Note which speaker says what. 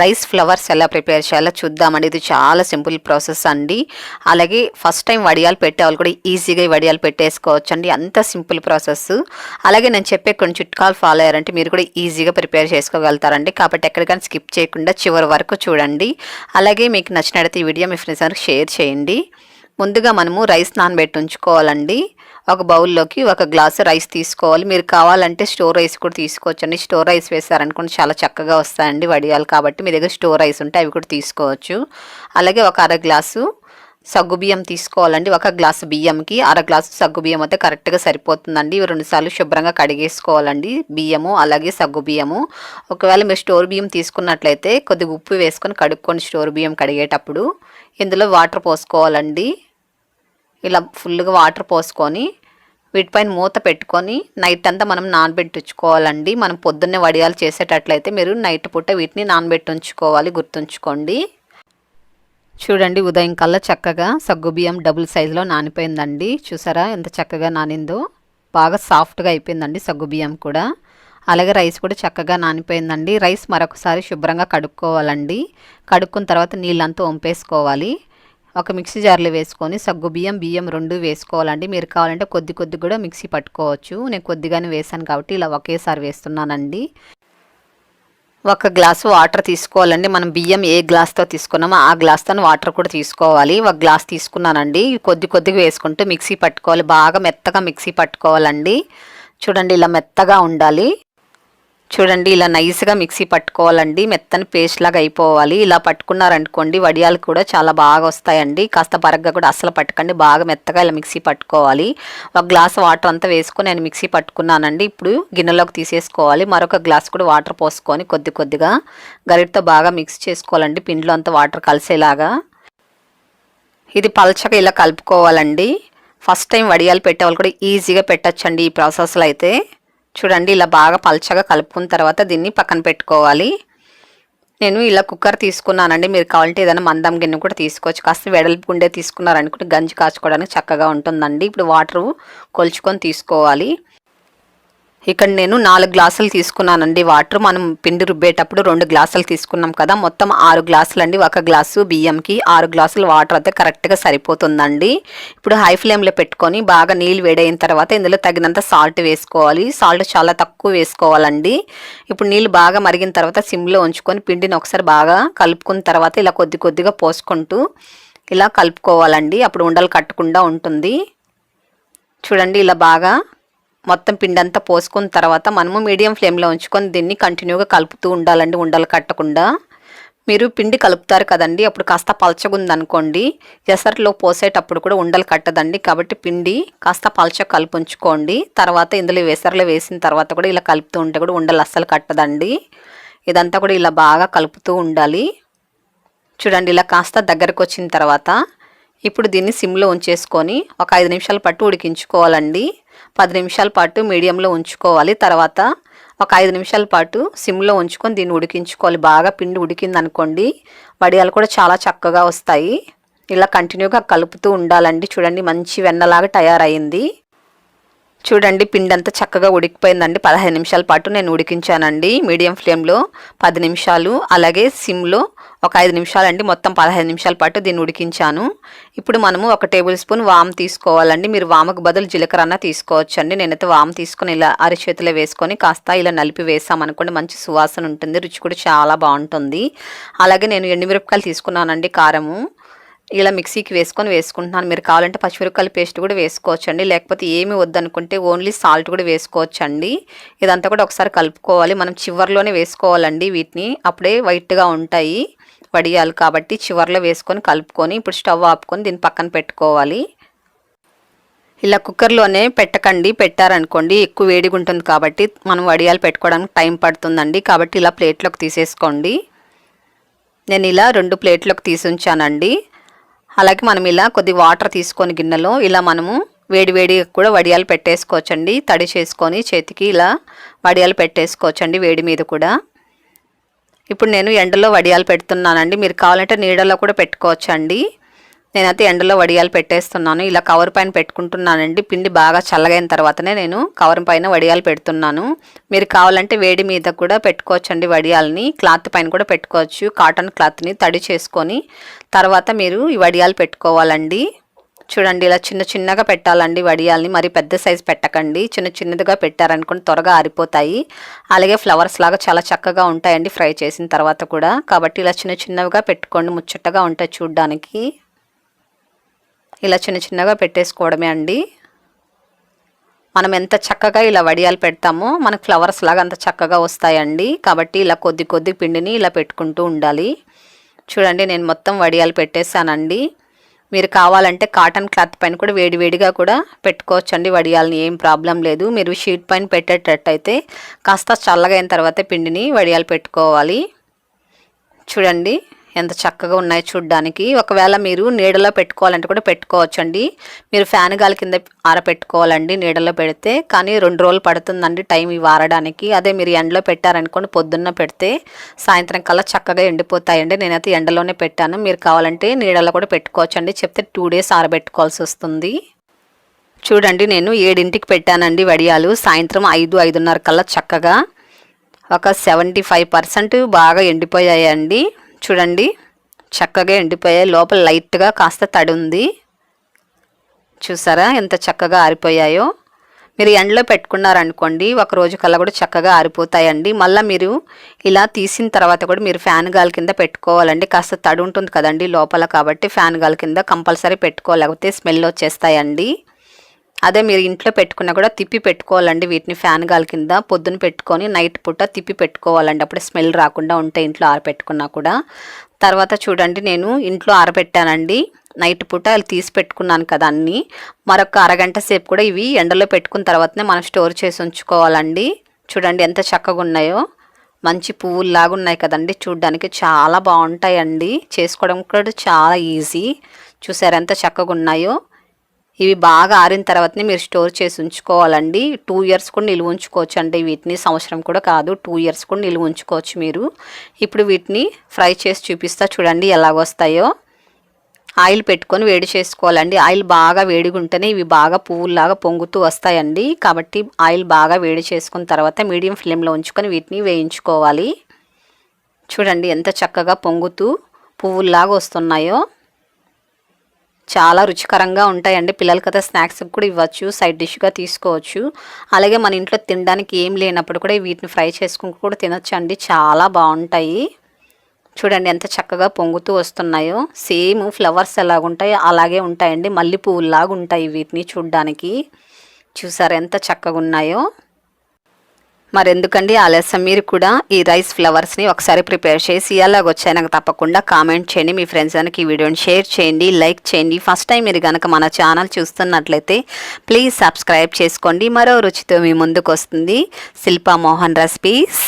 Speaker 1: Rice flowers ఎలా prepare చేయాలో చూద్దామండి ఇది చాలా సింపుల్ ప్రాసెస్ అండి. అలాగే ఫస్ట్ టైం వడియాలు పెట్టేవాళ్ళు కూడా ఈజీగా వడియాలు పెట్టేసుకోవచ్చు అండి అంత సింపుల్ ప్రాసెస్. అలాగే నేను చెప్పే కొన్ని చిట్కాలు ఫాలో అయ్యారంటే మీరు కూడా ఈజీగా ప్రిపేర్ చేసుకోగలుగుతారండి. కాబట్టి ఎక్కడికైనా స్కిప్ చేయకుండా చివరి వరకు చూడండి. అలాగే మీకు నచ్చినట్లయితే ఈ వీడియో మీ ఫ్రెండ్స్ షేర్ చేయండి. ముందుగా మనము రైస్ నానబెట్టి ఉంచుకోవాలండి. ఒక బౌల్లోకి ఒక గ్లాసు రైస్ తీసుకోవాలి. మీరు కావాలంటే స్టోర్ రైస్ కూడా తీసుకోవచ్చండి. స్టోర్ రైస్ వేసారనుకోండి చాలా చక్కగా వస్తాయండి వడియాలు కాబట్టి మీ దగ్గర స్టోర్ రైస్ ఉంటే అవి కూడా తీసుకోవచ్చు. అలాగే ఒక అర గ్లాసు సగ్గు బియ్యం తీసుకోవాలండి. ఒక గ్లాసు బియ్యంకి అర గ్లాసు సగ్గు బియ్యం అయితే కరెక్ట్గా సరిపోతుందండి. ఇవి రెండుసార్లు శుభ్రంగా కడిగేసుకోవాలండి బియ్యము అలాగే సగ్గు బియ్యము. ఒకవేళ మీరు స్టోర్ బియ్యం తీసుకున్నట్లయితే కొద్దిగా ఉప్పు వేసుకొని కడుక్కొని స్టోర్ బియ్యం కడిగేటప్పుడు ఇందులో వాటర్ పోసుకోవాలండి. ఇలా ఫుల్గా వాటర్ పోసుకొని వీటిపైన మూత పెట్టుకొని నైట్ అంతా మనం నానబెట్టించుకోవాలండి. మనం పొద్దున్నే వడియాలు చేసేటట్లయితే మీరు నైట్ పూట వీటిని నానబెట్టి ఉంచుకోవాలి గుర్తుంచుకోండి. చూడండి ఉదయం కల్లా చక్కగా సగ్గుబియ్యం డబుల్ సైజులో నానిపోయిందండి. చూసారా ఎంత చక్కగా నానిందో? బాగా సాఫ్ట్గా అయిపోయిందండి సగ్గుబియ్యం కూడా. అలాగే రైస్ కూడా చక్కగా నానిపోయిందండి. రైస్ మరొకసారి శుభ్రంగా కడుక్కోవాలండి. కడుక్కున్న తర్వాత నీళ్ళంతా వంపేసుకోవాలి. ఒక మిక్సీ జార్లో వేసుకొని సగ్గు బియ్యం బియ్యం రెండు వేసుకోవాలండి. మీరు కావాలంటే కొద్ది కొద్ది కూడా మిక్సీ పట్టుకోవచ్చు. నేను కొద్దిగానే వేసాను కాబట్టి ఇలా ఒకేసారి వేస్తున్నానండి. ఒక గ్లాసు వాటర్ తీసుకోవాలండి. మనం బియ్యం ఏ గ్లాస్తో తీసుకున్నామో ఆ గ్లాస్తో వాటర్ కూడా తీసుకోవాలి. ఒక గ్లాస్ తీసుకున్నానండి. కొద్ది కొద్దిగా వేసుకుంటూ మిక్సీ పట్టుకోవాలి. బాగా మెత్తగా మిక్సీ పట్టుకోవాలండి. చూడండి ఇలా మెత్తగా ఉండాలి. చూడండి ఇలా నైస్గా మిక్సీ పట్టుకోవాలండి. మెత్తని పేస్ట్ లాగా అయిపోవాలి. ఇలా పట్టుకున్నారనుకోండి వడియాలు కూడా చాలా బాగా వస్తాయండి. కాస్త బరగ్గా కూడా అసలు పట్టకండి. బాగా మెత్తగా ఇలా మిక్సీ పట్టుకోవాలి. ఒక గ్లాస్ వాటర్ అంతా వేసుకొని నేను మిక్సీ పట్టుకున్నానండి. ఇప్పుడు గిన్నెలోకి తీసేసుకోవాలి. మరొక గ్లాస్ కూడా వాటర్ పోసుకొని కొద్ది కొద్దిగా గరిటతో బాగా మిక్స్ చేసుకోవాలండి. పిండిలో అంతా వాటర్ కలిసేలాగా. ఇది పలచగా ఇలా కలుపుకోవాలండి. ఫస్ట్ టైం వడియాలు పెట్టేవాళ్ళు కూడా ఈజీగా పెట్టచ్చండి ఈ ప్రాసెస్లో అయితే. చూడండి ఇలా బాగా పల్చగా కలుపుకున్న తర్వాత దీన్ని పక్కన పెట్టుకోవాలి. నేను ఇలా కుక్కర్ తీసుకున్నానండి. మీరు కావాలంటే ఏదైనా మందం గిన్నె కూడా తీసుకోవచ్చు. కాస్త వెడల్పు గుండె తీసుకున్నారనుకుంటే గంజి కాచుకోవడానికి చక్కగా ఉంటుందండి. ఇప్పుడు వాటర్ కొలుచుకొని తీసుకోవాలి. ఇక్కడ నేను నాలుగు గ్లాసులు తీసుకున్నానండి. వాటర్ మనం పిండి రుబ్బేటప్పుడు రెండు గ్లాసులు తీసుకున్నాం కదా. మొత్తం ఆరు గ్లాసులు అండి ఒక గ్లాసు బియ్యంకి ఆరు గ్లాసులు వాటర్ అయితే కరెక్ట్గా సరిపోతుందండి. ఇప్పుడు హై ఫ్లేమ్లో పెట్టుకొని బాగా నీళ్ళు వేడైన తర్వాత ఇందులో తగినంత సాల్ట్ వేసుకోవాలి. సాల్ట్ చాలా తక్కువ వేసుకోవాలండి. ఇప్పుడు నీళ్ళు బాగా మరిగిన తర్వాత సిమ్లో ఉంచుకొని పిండిని ఒకసారి బాగా కలుపుకున్న తర్వాత ఇలా కొద్ది కొద్దిగా పోసుకుంటూ ఇలా కలుపుకోవాలండి. అప్పుడు ఉండలు కట్టకుండా ఉంటుంది. చూడండి ఇలా బాగా మొత్తం పిండి అంతా పోసుకున్న తర్వాత మనము మీడియం ఫ్లేమ్లో ఉంచుకొని దీన్ని కంటిన్యూగా కలుపుతూ ఉండాలండి ఉండలు కట్టకుండా. మీరు పిండి కలుపుతారు కదండి అప్పుడు కాస్త పలచగుందనుకోండి ఎసరిలో పోసేటప్పుడు కూడా ఉండలు కట్టదండి కాబట్టి పిండి కాస్త పలచ కలుపు ఉంచుకోండి తర్వాత ఇందులో వెసరలో వేసిన తర్వాత కూడా ఇలా కలుపుతూ ఉంటే కూడా ఉండలు అస్సలు కట్టదండి. ఇదంతా కూడా ఇలా బాగా కలుపుతూ ఉండాలి. చూడండి ఇలా కాస్త దగ్గరకు వచ్చిన తర్వాత ఇప్పుడు దీన్ని సిమ్లో ఉంచేసుకొని ఒక ఐదు నిమిషాల పాటు ఉడికించుకోవాలండి. పది నిమిషాల పాటు మీడియంలో ఉంచుకోవాలి. తర్వాత ఒక ఐదు నిమిషాల పాటు సిమ్లో ఉంచుకొని దీన్ని ఉడికించుకోవాలి. బాగా పిండి ఉడికింది అనుకోండి వడియాలు కూడా చాలా చక్కగా వస్తాయి. ఇలా కంటిన్యూగా కలుపుతూ ఉండాలండి. చూడండి మంచి వెన్నలాగా తయారైంది. చూడండి పిండి అంతా చక్కగా ఉడికిపోయిందండి. పదహైదు నిమిషాల పాటు నేను ఉడికించానండి. మీడియం ఫ్లేమ్లో పది నిమిషాలు అలాగే సిమ్లో ఒక ఐదు నిమిషాలండి. మొత్తం పదహైదు నిమిషాల పాటు దీన్ని ఉడికించాను. ఇప్పుడు మనము ఒక టేబుల్ స్పూన్ వామ్ తీసుకోవాలండి. మీరు వామకు బదులు జీలకర్ర అన్న తీసుకోవచ్చండి. నేనైతే వామ్ తీసుకొని ఇలా అరిచేతిలో వేసుకొని కాస్త ఇలా నలిపి వేసామనుకోండి మంచి సువాసన ఉంటుంది రుచి కూడా చాలా బాగుంటుంది. అలాగే నేను ఎండుమిరపకాయలు తీసుకున్నానండి కారము. ఇలా మిక్సీకి వేసుకొని వేసుకుంటున్నాను. మీరు కావాలంటే పచ్చిమిరపకాయల పేస్ట్ కూడా వేసుకోవచ్చండి. లేకపోతే ఏమి వద్దనుకుంటే ఓన్లీ సాల్ట్ కూడా వేసుకోవచ్చండి. ఇదంతా కూడా ఒకసారి కలుపుకోవాలి. మనం చివర్లోనే వేసుకోవాలండి వీటిని. అప్పుడే వైట్గా ఉంటాయి వడియాలు కాబట్టి చివర్లో వేసుకొని కలుపుకొని ఇప్పుడు స్టవ్ ఆపుకొని దీన్ని పక్కన పెట్టుకోవాలి. ఇలా కుక్కర్లోనే పెట్టకండి. పెట్టారనుకోండి ఎక్కువ వేడిగా ఉంటుంది కాబట్టి మనం వడియాలు పెట్టుకోవడానికి టైం పడుతుందండి. కాబట్టి ఇలా ప్లేట్లోకి తీసేసుకోండి. నేను ఇలా రెండు ప్లేట్లోకి తీసి ఉంచానండి. అలాగే మనం ఇలా కొద్ది వాటర్ తీసుకొని గిన్నెలో ఇలా మనము వేడి వేడి కూడా వడియాలు పెట్టేసుకోవచ్చండి. తడి చేసుకొని చేతికి ఇలా వడియాలు పెట్టేసుకోవచ్చండి వేడి మీద కూడా. ఇప్పుడు నేను ఎండలో వడియాలు పెడుతున్నానండి. మీరు కావాలంటే నీడలో కూడా పెట్టుకోవచ్చండి. నేనైతే ఎండలో వడియాలు పెట్టేస్తున్నాను. ఇలా కవర్ పైన పెట్టుకుంటున్నానండి. పిండి బాగా చల్లగైన తర్వాతనే నేను కవర్ పైన వడియాలు పెడుతున్నాను. మీరు కావాలంటే వేడి మీద కూడా పెట్టుకోవచ్చండి వడియాలని. క్లాత్ పైన కూడా పెట్టుకోవచ్చు. కాటన్ క్లాత్ని తడి చేసుకొని తర్వాత మీరు ఈ వడియాలు పెట్టుకోవాలండి. చూడండి ఇలా చిన్న చిన్నగా పెట్టాలండి వడియాల్ని. మరి పెద్ద సైజు పెట్టకండి. చిన్న చిన్నదిగా పెట్టారనుకోండి త్వరగా ఆరిపోతాయి. అలాగే ఫ్లవర్స్ లాగా చాలా చక్కగా ఉంటాయండి ఫ్రై చేసిన తర్వాత కూడా. కాబట్టి ఇలా చిన్న చిన్నవిగా పెట్టుకోండి. ముచ్చటగా ఉంటాయి చూడ్డానికి. ఇలా చిన్న చిన్నగా పెట్టేసుకోవడమే అండి. మనం ఎంత చక్కగా ఇలా వడియాలు పెడతామో మనకు ఫ్లవర్స్ లాగా అంత చక్కగా వస్తాయండి. కాబట్టి ఇలా కొద్ది కొద్ది పిండిని ఇలా పెట్టుకుంటూ ఉండాలి. చూడండి నేను మొత్తం వడియాలు పెట్టేశానండి. మీరు కావాలంటే కాటన్ క్లాత్ పైన కూడా వేడివేడిగా కూడా పెట్టుకోవచ్చండి. వడియాలని ఏం ప్రాబ్లం లేదు. మీరు షీట్ పైన పెట్టేటట్టయితే కాస్త చల్లగా అయిన తర్వాత పిండిని వడియాలు పెట్టుకోవాలి. చూడండి. ఎంత చక్కగా ఉన్నాయి చూడ్డానికి. ఒకవేళ మీరు నీడలో పెట్టుకోవాలంటే కూడా పెట్టుకోవచ్చండి. మీరు ఫ్యాన్ గాలి కింద ఆరపెట్టుకోవాలండి నీడలో పెడితే. కానీ రెండు రోజులు పడుతుందండి టైం ఇవి ఆరడానికి అదే మీరు ఎండలో పెట్టారనుకోండి పొద్దున్న పెడితే సాయంత్రం కల్లా చక్కగా ఎండిపోతాయండి. నేనైతే ఎండలోనే పెట్టాను. మీరు కావాలంటే నీడలో కూడా పెట్టుకోవచ్చండి. చెప్తే టూ డేస్ ఆరబెట్టుకోవాల్సి వస్తుంది. చూడండి నేను ఏడింటికి పెట్టానండి వడియాలు. సాయంత్రం ఐదు ఐదున్నర కల్లా చక్కగా ఒక సెవెంటీ ఫైవ్ పర్సెంట్ బాగా ఎండిపోయాయండి. చూడండి. చక్కగా ఎండిపోయాయి. లోపల లైట్గా కాస్త తడి ఉంది చూసారా ఎంత చక్కగా ఆరిపోయాయో. మీరు ఎండలో పెట్టుకున్నారనుకోండి ఒక రోజు కల్లా కూడా చక్కగా ఆరిపోతాయండి. మళ్ళీ మీరు ఇలా తీసిన తర్వాత కూడా మీరు ఫ్యాన్ గాలి కింద పెట్టుకోవాలండి. కాస్త తడి ఉంటుంది కదండి లోపల కాబట్టి ఫ్యాన్ గాలి కింద కంపల్సరీ పెట్టుకోలేకపోతే స్మెల్ వచ్చేస్తాయండి. అదే మీరు ఇంట్లో పెట్టుకున్నా కూడా తిప్పి పెట్టుకోవాలండి వీటిని ఫ్యాన్ గాలి కింద. పొద్దున పెట్టుకొని నైట్ పూట తిప్పి పెట్టుకోవాలండి. అప్పుడు స్మెల్ రాకుండా ఉంటాయి ఇంట్లో ఆరబెట్టుకున్నా కూడా. తర్వాత చూడండి నేను ఇంట్లో ఆరబెట్టానండి. నైట్ పూట తీసి పెట్టుకున్నాను కదా అన్నీ. మరొక అరగంట సేపు కూడా ఇవి ఎండలో పెట్టుకున్న తర్వాతనే మనం స్టోర్ చేసి ఉంచుకోవాలండి. చూడండి ఎంత చక్కగా ఉన్నాయో. మంచి పువ్వుల్లాగా ఉన్నాయి కదండి. చూడడానికి చాలా బాగుంటాయండి. చేసుకోవడం కూడా చాలా ఈజీ. చూసారు ఎంత చక్కగా ఉన్నాయో. ఇవి బాగా ఆరిన తర్వాతనే మీరు స్టోర్ చేసి ఉంచుకోవాలండి. టూ ఇయర్స్ కూడా నిలువ ఉంచుకోవచ్చు అండి వీటిని. సంవత్సరం కూడా కాదు టూ ఇయర్స్ కూడా నిలువ ఉంచుకోవచ్చు మీరు. ఇప్పుడు వీటిని ఫ్రై చేసి చూపిస్తా చూడండి ఎలాగొస్తాయో ఆయిల్ పెట్టుకొని వేడి చేసుకోవాలండి. ఆయిల్ బాగా వేడిగా ఉంటేనే ఇవి బాగా పువ్వుల్లాగా పొంగుతూ వస్తాయండి. కాబట్టి ఆయిల్ బాగా వేడి చేసుకున్న తర్వాత మీడియం ఫ్లేమ్లో ఉంచుకొని వీటిని వేయించుకోవాలి. చూడండి ఎంత చక్కగా పొంగుతూ పువ్వుల్లాగా వస్తున్నాయో. చాలా రుచికరంగా ఉంటాయండి. పిల్లలకి అయితే స్నాక్స్కి కూడా ఇవ్వచ్చు సైడ్ డిష్గా తీసుకోవచ్చు. అలాగే మన ఇంట్లో తినడానికి ఏం లేనప్పుడు కూడా వీటిని ఫ్రై చేసుకుని కూడా తినొచ్చు అండి చాలా బాగుంటాయి. చూడండి ఎంత చక్కగా పొంగుతూ వస్తున్నాయో. సేమ్ ఫ్లవర్స్ ఎలాగుంటాయో అలాగే ఉంటాయండి. మల్లె పువ్వులాగా ఉంటాయి వీటిని చూడ్డానికి. చూసారు ఎంత చక్కగా ఉన్నాయో. మరెందుకండి ఆలస్యం? మీరు కూడా ఈ రైస్ ఫ్లవర్స్ని ఒకసారి ప్రిపేర్ చేసి ఎలాగొచ్చాయి నాకు తప్పకుండా కామెంట్ చేయండి. మీ ఫ్రెండ్స్ కనుక ఈ వీడియోని షేర్ చేయండి లైక్ చేయండి. ఫస్ట్ టైం మీరు కనుక మన ఛానల్ చూస్తున్నట్లయితే ప్లీజ్ సబ్స్క్రైబ్ చేసుకోండి. మరో రుచితో మీ ముందుకు వస్తుంది శిల్పా మోహన్ రెసిపీస్.